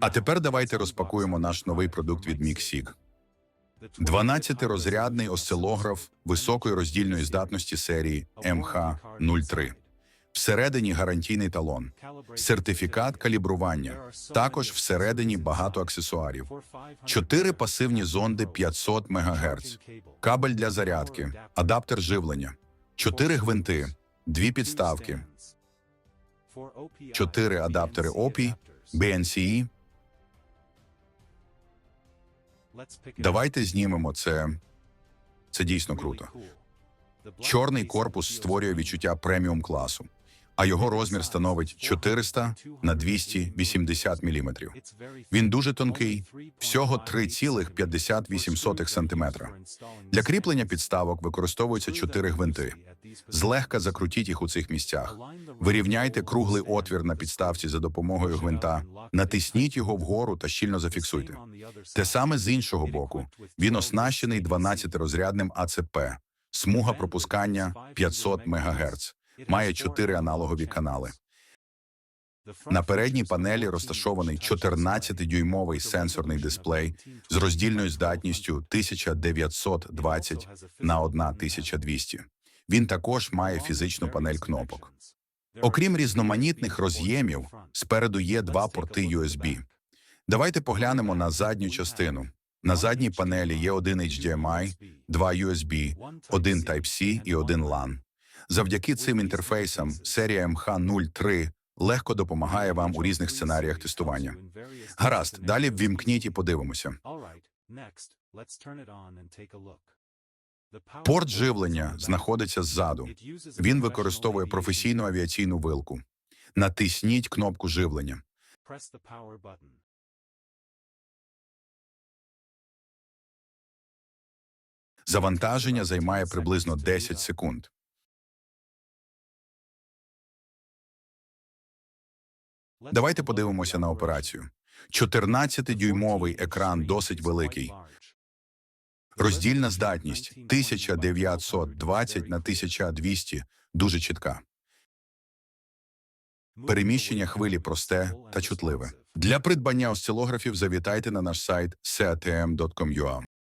А тепер давайте розпакуємо наш новий продукт від MixSig. 12-розрядний осцилограф високої роздільної здатності серії MH03. Всередині гарантійний талон, сертифікат калібрування. Також всередині багато аксесуарів. Чотири пасивні зонди 500 МГц, кабель для зарядки, адаптер живлення, чотири гвинти, дві підставки, чотири адаптери OPI, BNCE. Давайте знімемо це. Це дійсно круто. Чорний корпус створює відчуття преміум класу, а його розмір становить 400 на 280 мм. Він дуже тонкий, всього 3,58 см. Для кріплення підставок використовуються чотири гвинти. Злегка закрутіть їх у цих місцях. Вирівняйте круглий отвір на підставці за допомогою гвинта, натисніть його вгору та щільно зафіксуйте. Те саме з іншого боку. Він оснащений 12-розрядним АЦП, смуга пропускання 500 МГц, має чотири аналогові канали. На передній панелі розташований 14-дюймовий сенсорний дисплей з роздільною здатністю 1920 на 1200. Він також має фізичну панель кнопок. Окрім різноманітних роз'ємів, спереду є два порти USB. Давайте поглянемо на задню частину. На задній панелі є один HDMI, два USB, один Type-C і один LAN. Завдяки цим інтерфейсам серія MH03 легко допомагає вам у різних сценаріях тестування. Гаразд, далі ввімкніть і подивимося. Порт живлення знаходиться ззаду. Він використовує професійну авіаційну вилку. Натисніть кнопку живлення. Завантаження займає приблизно 10 секунд. Давайте подивимося на операцію. 14-дюймовий екран досить великий. Роздільна здатність 1920 на 1200 дуже чітка. Переміщення хвилі просте та чутливе. Для придбання осцилографів завітайте на наш сайт seatm.com.ua.